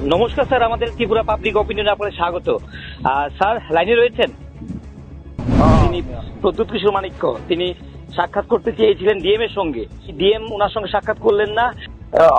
নমস্কার স্যার। আমাদের Tripura public opinion আপনাদের স্বাগত। স্যার লাইনে রয়েছেন? তিনি প্রদ্যুৎ কিশোর মানিক্য তিনি সাক্ষাৎ করতে চেয়েছিলেন ডিএম এর সঙ্গে। ডিএম ওনার সঙ্গে সাক্ষাৎ করলেন না?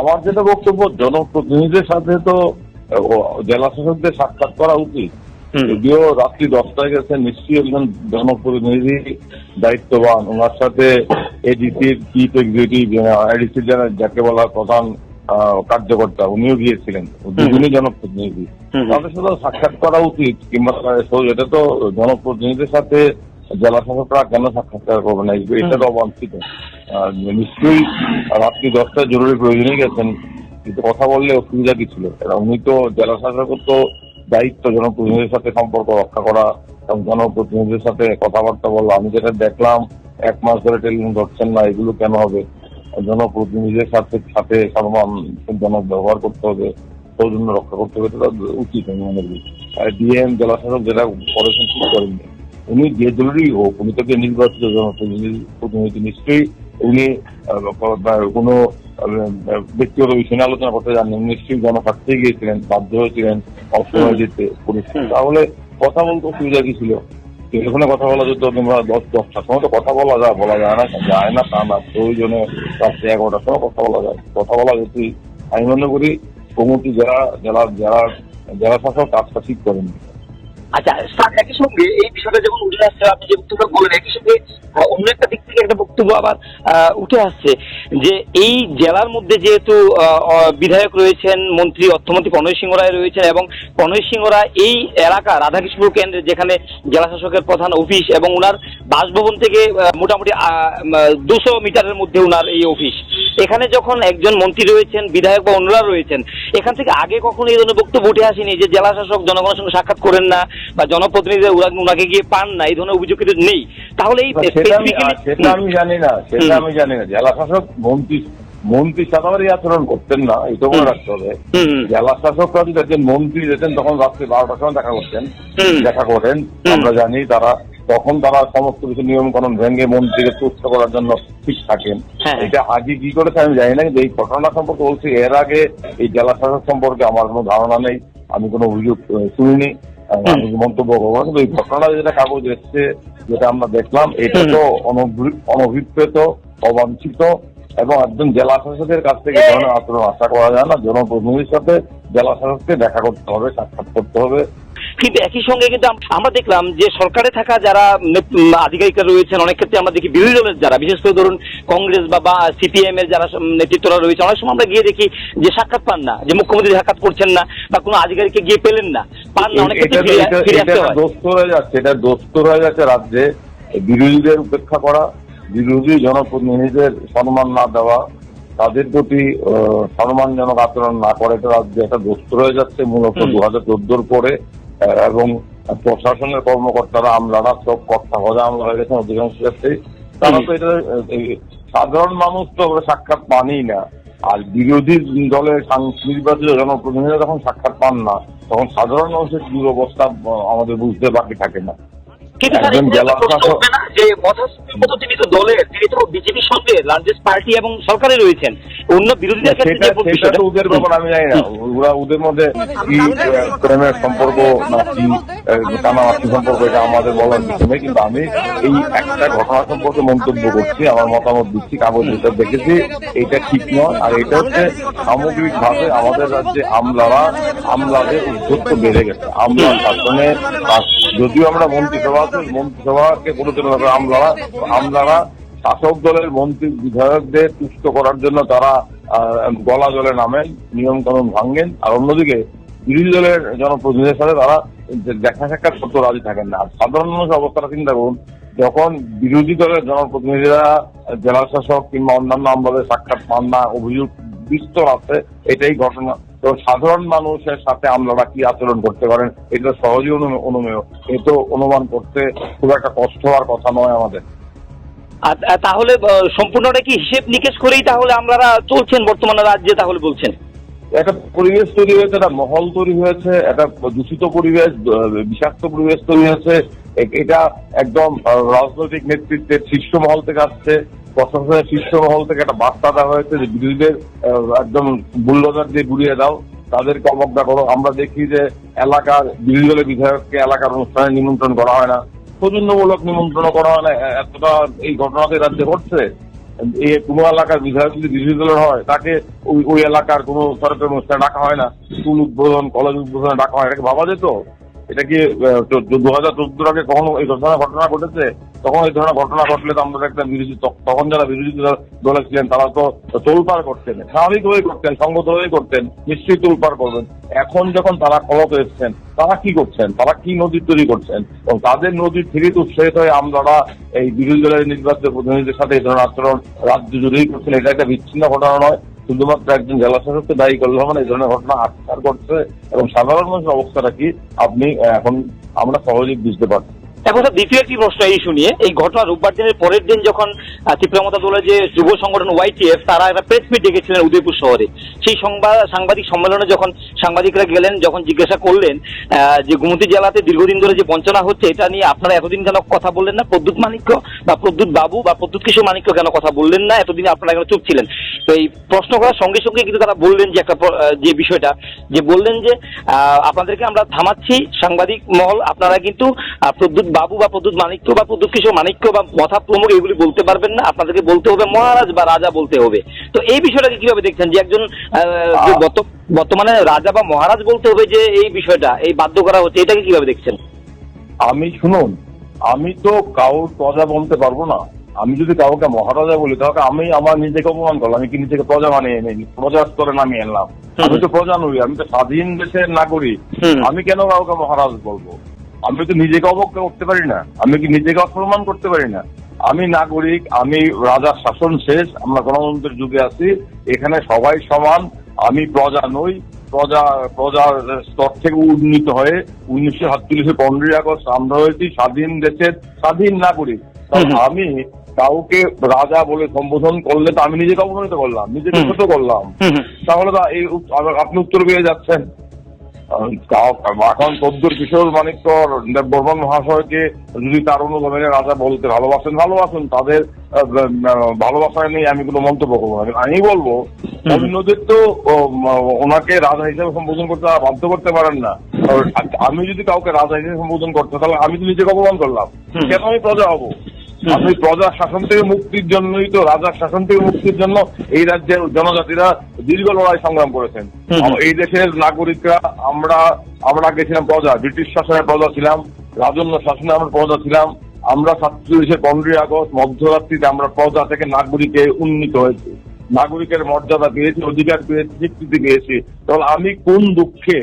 আমার যেটা বক্তব্য জনপ্রতিনিধিদের সাথে তো জেলা শাসকদের সাক্ষাৎ করা উচিত। যদিও রাত্রি দশটায় গেছে নিশ্চয়ই একজন জনপ্রতিনিধি দায়িত্ববান। ওনার সাথে এডিসির চিফ এক্সিকিউটিভ এডিসি যারা যাকে বলা প্রধান কার্যকর্তা উনিও গিয়েছিলেন। দুজনই জনপ্রতিনিধি। তাদের সাথে সাক্ষাৎ করা উচিত কিংবা এটা তো জনপ্রতিনিধিদের সাথে জেলা শাসকরা কেন সাক্ষাৎকার করবে না? এটা তো অবাঞ্ছিত। নিশ্চয়ই রাত্রি দশটা জরুরি প্রয়োজনেই গেছেন কিন্তু কথা বললে অসুবিধা কি ছিল? উনি তো জেলা শাসকের তো দায়িত্ব জনপ্রতিনিধিদের সাথে সম্পর্ক রক্ষা করা এবং জনপ্রতিনিধিদের সাথে কথাবার্তা বলা। আমি যেটা দেখলাম এক মাস ধরে টেলিফোন ধরছেন না এগুলো কেন হবে? জনপ্রতিনিধিদের সাথে সাথে সম্মানজনক ব্যবহার করতে হবে সৌজন্য রক্ষা করতে হবে এটা উচিত আমি মনে করি। ডিএম জেলাশাসক যেটা করেছেন ঠিক করেননি। উনি যে দলেরই হোক উনি তো কে নির্বাচিত জনপ্রতিনিধি প্রতিনিধি নিশ্চয়ই উনি কোনো ব্যক্তিগত বিষয় নিয়ে আলোচনা করতে জানেন নিশ্চয়ই জনস্বার্থে গিয়েছিলেন বাধ্য হয়েছিলেন অসময় যেতে। তাহলে কথা বলতে অসুবিধা কি ছিল? টেলিফোনে কথা বলা যদি তোমরা দশ দশটার সময় তো কথা বলা যায় বলা যায় না যায় না, তা না, প্রয়োজনে রাত্রে এগারোটার সময় কথা বলা যায়। কথা বলা যেতেই আমি মনে করি, কমিটি যারা যারা যারা যারা শাসক কাজটা ঠিক করেন। আচ্ছা একই সঙ্গে এই বিষয়টা যখন উঠে আসছে, আপনি যে বক্তব্য বললেন, একই সঙ্গে অন্য একটা দিক থেকে একটা বক্তব্য আবার উঠে আসছে যে এই জেলার মধ্যে যেহেতু বিধায়ক রয়েছেন মন্ত্রী অর্থমন্ত্রী প্রণয় সিংহ রায় রয়েছেন এবং প্রণয় সিংহ রায় এই এলাকা রাধাকৃষ্ণপুর কেন্দ্রে যেখানে জেলা শাসকের প্রধান অফিস এবং উনার বাসভবন থেকে মোটামুটি দুশো মিটারের মধ্যে ওনার এই অফিস। এখানে যখন একজন মন্ত্রী রয়েছেন, বিধায়ক বা অন্যরা রয়েছেন, এখান থেকে আগে কখনো এই ধরনের বক্তব্য উঠে আসেনি যে জেলা শাসক জনগণের সঙ্গে সাক্ষাৎ করেন না বা জনপ্রতিনিধিদের উনাকে- উনাকে গিয়ে পান না এই ধরনের অভিযোগ কিন্তু নেই। তাহলে এই সেটা আমি জানি না সেটা আমি জানি না। জেলা শাসক মন্ত্রী মন্ত্রী সাধারণ আচরণ করতেন না এটা মনে রাখতে হবে। জেলা শাসকরা যদি একজন মন্ত্রী যেতেন তখন রাত্রি বারোটার সময় দেখা করতেন দেখা করেন। আমরা জানি তারা তখন তারা সমস্ত কিছু নিয়ম কানুন ভেঙে মন্ত্রীকে তুষ্ট করার জন্য ঠিক থাকেন। হ্যাঁ। এটা আগে কি করেছে আমি জানি না কিন্তু এই ঘটনা সম্পর্কে বলছি এর আগে এই জেলা শাসক সম্পর্কে আমার কোনো ধারণা নেই আমি কোনো অভিযোগ শুনিনি। আমি মন্তব্য করব কিন্তু এই ঘটনাটা যেটা কাগজ এসছে যেটা আমরা দেখলাম এটা তো অনভি- অনভিপ্রেত অবাঞ্ছিত এবং একজন জেলা শাসকের কাছ থেকে ধরনের আচরণ আশা করা যায় না। জনপ্রতিনিধির সাথে জেলা শাসককে দেখা করতে হবে সাক্ষাৎ করতে হবে। কিন্তু একই সঙ্গে কিন্তু আমরা দেখলাম যে সরকারে থাকা যারা আধিকারিকরা রয়েছেন অনেক ক্ষেত্রে আমরা দেখি বিরোধী দলের যারা বিশেষ করে ধরুন কংগ্রেস বা- সিপিএম এর যারা নেতৃত্বরা রয়েছে অনেক সময় আমরা গিয়ে দেখি যে সাক্ষাৎ পান না যে মুখ্যমন্ত্রী সাক্ষাৎ করছেন না বা কোনো আধিকারিককে গিয়ে পেলেন না পান না অনেক ক্ষেত্রে ফিরে এটা- আসতে হয়। দোস্ত হয়ে যাচ্ছে রাজ্যে। বিরোধীদের উপেক্ষা করা বিরোধী জনপ্রতিনিধিদের সম্মান না দেওয়া তাদের প্রতি সম্মানজনক আচরণ না করে এটা রাজ্যে। একটা দোস্ত হয়ে যাচ্ছে মূলত। দু হাজার চোদ্দোর পরে। এবং প্রশাসনের কর্মকর্তারা আমলারা সব কর্তা হজা আমলা হয়ে গেছেন অধিকাংশ ক্ষেত্রেই তারা তো এটা সাধারণ মানুষ তো সাক্ষাৎ পানই না। আর বিরোধী দলের নির্বাচিত জনপ্রতিনিধিরা যখন সাক্ষাৎ পান না, তখন সাধারণ মানুষের দুরবস্থা আমাদের বুঝতে বাকি থাকে না। কিন্তু স্যার উঠবে না যে তিনি তো দলের তিনি তো বিজেপির সঙ্গে লার্জেস্ট পার্টি এবং সরকারে রয়েছেন। অন্য বিরোধীদের ক্ষেত্রে সেটা তো ওদের ব্যাপার আমি জানি না। ওরা ওদের মধ্যে কি প্রেমের সম্পর্ক না কি সম্পর্ক এটা আমাদের বলার নেই কিন্তু আমি এই একটা ঘটনা সম্পর্কে মন্তব্য করছি আমার মতামত দিচ্ছি কাগজ যেটা দেখেছি এটা ঠিক নয়। আর এটা হচ্ছে সামগ্রিক ভাবে আমাদের রাজ্যে আমলারা আমলাদের উদ্যোক্ত বেড়ে গেছে। আমলার শাসনে যদিও আমরা মন্ত্রিসভা মন্ত্রিসভাকে পরিচালনা আমলারা আমলারা শাসক দলের মন্ত্রী বিধায়কদের তুষ্ট করার জন্য তারা গলা জলে নামেন নিয়ম কানুন ভাঙেন, আর অন্যদিকে বিরোধী দলের জনপ্রতিনিধিদের সাথে তারা দেখা সাক্ষাৎ করতে রাজি থাকেন না। আর সাধারণ মানুষের অবস্থাটা চিন্তা করুন, যখন বিরোধী দলের জনপ্রতিনিধিরা জেলা শাসক কিংবা অন্যান্য আমলাদের সাক্ষাৎ পান না অভিযোগ বিস্তর আছে, এটাই ঘটনা। তো সাধারণ মানুষের সাথে আমলারা কি আচরণ করতে পারেন? এটা সহজেই অনু- অনুমেয়। এ তো অনুমান করতে খুব একটা কষ্ট হওয়ার কথা নয় আমাদের। তাহলে সম্পূর্ণটা কি হিসেব নিকেশ করেই তাহলে আমরা চলছেন বর্তমানে রাজ্যে তাহলে বলছেন? একটা পরিবেশ তৈরি হয়েছে, একটা মহল তৈরি হয়েছে, একটা দূষিত পরিবেশ বিষাক্ত পরিবেশ তৈরি হয়েছে। এটা একদম রাজনৈতিক নেতৃত্বের শীর্ষ মহল থেকে আসছে। প্রশাসনের শীর্ষ মহল থেকে একটা বার্তা দেওয়া হয়েছে যে বিরোধীদের একদম বুল্ডোজার দিয়ে গুড়িয়ে দাও। তাদেরকে অবজ্ঞা করো। আমরা দেখি যে এলাকার বিরোধী দলের বিধায়ককে এলাকার অনুষ্ঠানে নিমন্ত্রণ করা হয় না। সৌজন্যমূলক নিমন্ত্রণ করা হয় না। এতটা এই ঘটনাতে রাজ্যে ঘটছে। এই কোনো এলাকার বিধায়ক যদি বিরোধী দলের হয়, তাকে ওই ওই এলাকার কোনো সরকারি অনুষ্ঠানে ডাকা হয় না। স্কুল উদ্বোধন, কলেজ উদ্বোধনে ডাকা হয়, এটাকে ভাবা যেত? এটা কি দু হাজার চোদ্দ আগে কখনো এই ধরনের ঘটনা ঘটেছে? তখন এই ধরনের ঘটনা ঘটলে তো আমরা একটা বিরোধী তখন যারা বিরোধী দল- ছিলেন, তারা তো তোলপাড় করতেন, স্বাভাবিকভাবেই করতেন, সঙ্গতভাবেই করতেন, নিশ্চয়ই তোলপাড় করবেন। এখন যখন তারা ক্ষমতা এসছেন, তারা কি করছেন? তারা কি নদী তৈরি করছেন? এবং তাদের নদীর থেকে তো উৎসাহিত হয়ে আমরা এই বিরোধী দলের নির্বাচিত প্রতিনিধিদের সাথে এই ধরনের আচরণ রাজ্য জুড়েই করছেন, এটা একটা বিচ্ছিন্ন ঘটনা নয়। শুধুমাত্র একজন জেলা শাসককে দায়ী করলে হবে এই ধরনের ঘটনা আটকার করছে এবং সাধারণ মানুষের অবস্থাটা কি আপনি এখন আমরা সহজেই বুঝতে পারছি। এখন স্যার, দ্বিতীয় একটি প্রশ্ন এই শুনিয়ে এই ঘটনা রোববার দিনের পরের দিন যখন ত্রিপুরামতা দলের যে যুব সংগঠন ওয়াইটিএফ তারা একটা প্রেস মিট ডেকেছিলেন উদয়পুর শহরে। সেই সংবাদ সাংবাদিক সম্মেলনে যখন সাংবাদিকরা গেলেন, যখন জিজ্ঞাসা করলেন যে গুমতি জেলাতে দীর্ঘদিন ধরে যে বঞ্চনা হচ্ছে, এটা নিয়ে আপনারা এতদিন কেন কথা বললেন না? প্রদ্যুৎ মানিক্য বা প্রদ্যুৎ বাবু বা প্রদ্যুৎ কিশোর মানিক্য কেন কথা বললেন না? এতদিন আপনারা কেন চুপ ছিলেন। তো এই প্রশ্ন করার সঙ্গে সঙ্গে কিন্তু তারা বললেন যে একটা যে বিষয়টা যে বললেন যে আহ, আপনাদেরকে আমরা থামাচ্ছি সাংবাদিক মহল আপনারা কিন্তু প্রদ্যুৎ বাবু বা প্রদ্যুৎ মানিক্য বা প্রদ্যুৎ কিশোর মানিক্য বা মথা প্রমুখ এগুলি বলতে পারবেন না আপনাদেরকে বলতে হবে মহারাজ বা রাজা বলতে হবে। তো এই বিষয়টাকে কীভাবে দেখছেন যে একজন বর্তমানে রাজা বা মহারাজ বলতে হবে যে এই বিষয়টা এই বাধ্য করা হচ্ছে এটাকে কীভাবে দেখছেন? আমি শুনুন আমি তো কাউর প্রজা বলতে পারব না। আমি যদি কাউকে মহারাজা বলি তাহলে আমি আমার নিজেকে অপমান করলাম আমি কি নিজেকে প্রজা মানিয়ে নিই? প্রজা স্তরে নামিয়ে এলাম আমি তো প্রজা নই আমি তো স্বাধীন দেশের নাগরিক। আমি কেন কাউকে মহারাজ বলব? আমি তো নিজেকে অবজ্ঞা করতে পারি না। আমি কি নিজেকে অসম্মান করতে পারি না? আমি নাগরিক আমি রাজার শাসন শেষ আমরা গণতন্ত্রের যুগে আছি এখানে সবাই সমান আমি প্রজা নই। প্রজা প্রজার স্তর থেকে উন্নীত হয়ে উনিশশো সাতচল্লিশে পনেরোই আগস্ট আমরা হয়েছি স্বাধীন দেশের স্বাধীন নাগরিক। আমি কাউকে রাজা বলে সম্বোধন করলে তো আমি নিজেকে অপমানিত করলাম নিজেকে। ছোট করলাম। তাহলে তো এই আপনি উত্তর পেয়ে যাচ্ছেন। এখন তদ্দুর কিশোর মানিক্য বর্মন মহাশয়কে যদি তার অনুগমনে রাজা বলতে ভালোবাসেন ভালোবাসেন। তাদের আহ, আহ, ভালোবাসা নিয়ে আমি কোনো মন্তব্য করব না। আমি বলব। অন্যদের তো ওনাকে রাজা হিসেবে সম্বোধন করতে বাধ্য করতে পারেন না। আমি যদি কাউকে রাজা হিসেবে সম্বোধন করতে তাহলে আমি তো নিজেকে অপমান করলাম। কেন আমি প্রজা হব? আমি প্রজার শাসন থেকে মুক্তির জন্যই তো রাজার শাসন থেকে মুক্তির জন্য এই রাজ্যের জনজাতিরা দীর্ঘ লড়াই সংগ্রাম করেছেন। এই দেশের নাগরিকরা আমরা আমরা গেছিলাম প্রজা ব্রিটিশ শাসনের প্রজা ছিলাম রাজন্য শাসনে আমরা প্রজা ছিলাম আমরা সাতচল্লিশে পনেরোই আগস্ট মধ্যরাত্রিতে আমরা প্রজা থেকে নাগরিকে উন্নীত হয়েছি। নাগরিকের মর্যাদা পেয়েছি অধিকার পেয়েছি স্বীকৃতি পেয়েছি। তাহলে আমি কোন দুঃখে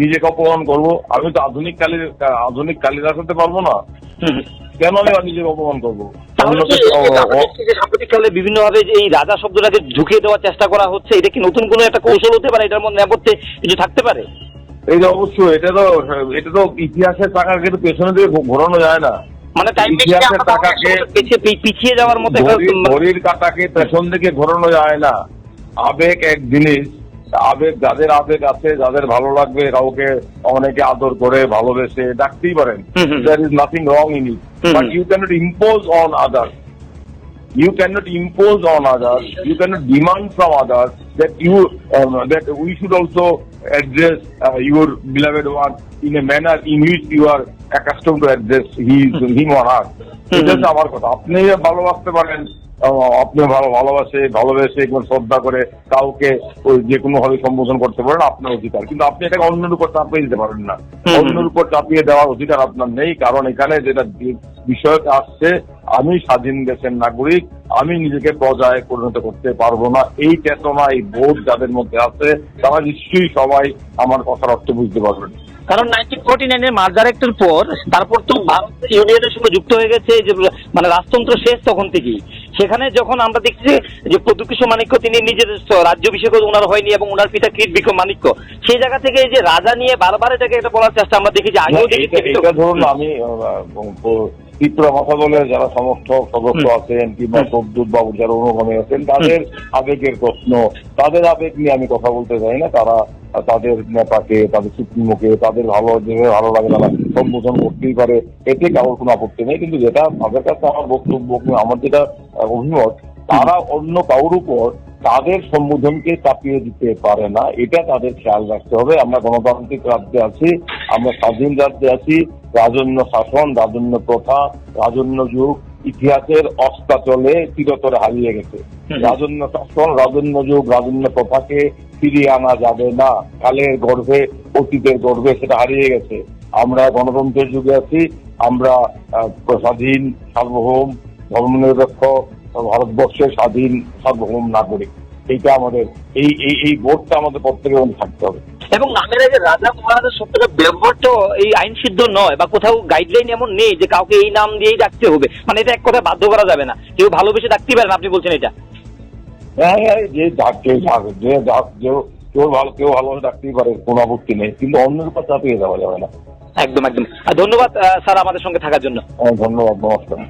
নিজেকে অপমান করব? আমি তো আধুনিক কালী আধুনিক কালিদাস হতে পারব না। কেন আমি নিজেকে অপমান করব। সাম্প্রতিককালে বিভিন্ন ভাবে এই রাজা শব্দটাকে ঢুকিয়ে দেওয়ার চেষ্টা করা হচ্ছে এটা কি নতুন কোনো একটা কৌশল হতে পারে? এটার মধ্যে নেপথ্যে কিছু থাকতে পারে? এই যে অবশ্যই এটা তো এটা তো ইতিহাসের টাকাকে পেছনে দিয়ে ঘোরানো যায় না। মানে ইতিহাসের টাকাকে- পিছিয়ে যাওয়ার মতো ঘড়ির কাটাকে পেছন দিকে ঘোরানো যায় না। আবেগ এক জিনিস আবেগ যাদের আবেগ আছে যাদের ভালো লাগবে কাউকে অনেকে আদর করে ভালোবেসে ডাকতেই পারেন। There is nothing wrong in it but you cannot impose on others you cannot impose on others, you cannot demand from others that you um, that we should also address uh, your beloved one in a manner in which you are accustomed to address his, him or her. এটা হচ্ছে আমার কথা। আপনি ভালোবাসতে পারেন আপনি ভালো ভালোবাসে ভালোবেসে এবং শ্রদ্ধা করে কাউকে ওই যে কোনো ভাবে সম্বোধন করতে পারেন আপনার অধিকার। কিন্তু আপনি এটাকে অন্যের উপর চাপিয়ে দিতে পারেন না। অন্যের উপর চাপিয়ে দেওয়ার অধিকার আপনার নেই কারণ এখানে যেটা বিষয়টা আসছে আমি স্বাধীন দেশের নাগরিক আমি নিজেকে প্রজায় পরিণত করতে পারব না। এই চেতনা এই বোধ যাদের মধ্যে আছে তারা নিশ্চয়ই সবাই আমার কথার অর্থ বুঝতে পারবেন। কারণ নাইনটিন ফোর্টি নাইনের মার্জার অ্যাক্টের পর তারপর তো ভারত ইউনিয়নের সঙ্গে যুক্ত হয়ে গেছে যে মানে রাজতন্ত্র শেষ তখন থেকেই। সেখানে যখন আমরা দেখছি যে প্রদুকিশো মাণিক্য তিনি নিজের রাজ্য রাজ্যাভিষেক ওনার হয়নি এবং ওনার পিতা কীট বিক্রম মাণিক্য সেই জায়গা থেকে এই যে রাজা নিয়ে বারবার এটাকে এটা বলার চেষ্টা আমরা দেখি যে আগেও এটা ধরুন আমি ত্রিপুরা ভাষা দলের যারা সমর্থক সদস্য আছেন কিংবা। প্রদ্যুৎ বাবু যারা অনুগামী আছেন তাদের আবেগের প্রশ্ন তাদের আবেগ নিয়ে আমি কথা বলতে চাই না। তারা তাদের নেতাকে তাদের সুপ্রিমোকে তাদের ভালো যেভাবে ভালো লাগে তারা সম্বোধন করতেই পারে এতে কারোর কোনো আপত্তি নেই। কিন্তু যেটা তাদের কাছে আমার বক্তব্য কিংবা আমার যেটা অভিমত তারা অন্য কারোর উপর তাদের সম্বোধনকে চাপিয়ে দিতে পারে না। এটা তাদের খেয়াল রাখতে হবে। আমরা গণতান্ত্রিক রাজ্যে আছি আমরা স্বাধীন রাজ্যে আছি রাজন্য শাসন রাজন্য প্রথা রাজন্য যুগ ইতিহাসের অস্তাচলে চিরতরে হারিয়ে গেছে। রাজন্য শাসন রাজন্য যুগ রাজন্য প্রথাকে ফিরিয়ে আনা যাবে না। কালের গর্ভে অতীতের গর্ভে সেটা হারিয়ে গেছে। আমরা গণতন্ত্রের যুগে আছি আমরা স্বাধীন সার্বভৌম ধর্মনিরপেক্ষ ভারতবর্ষের স্বাধীন সার্বভৌম নাগরিক। এইটা আমাদের এই এই এই বোর্ডটা আমাদের প্রত্যেকের মধ্যে থাকতে হবে। এবং নামের আগে রাজা মহারাজা শব্দটা ব্যবহারটা এই আইন সিদ্ধ নয় বা কোথাও গাইডলাইন এমন নেই যে কাউকে এই নাম দিয়েই ডাকতে হবে। মানে এটা এক কথা বাধ্য করা যাবে না। কেউ ভালোবেসে ডাকতে পারেন আপনি বলছেন এটা? হ্যাঁ হ্যাঁ যে ডাক কেউ যে ডাক কেউ কেউ ভালো কেউ ভালোভাবে ডাকতেই পারে কোনো আপত্তি নেই। কিন্তু অন্যের উপর চাপিয়ে দেওয়া যাবে না। একদম একদম। ধন্যবাদ স্যার আমাদের সঙ্গে থাকার জন্য। হ্যাঁ, ধন্যবাদ নমস্কার।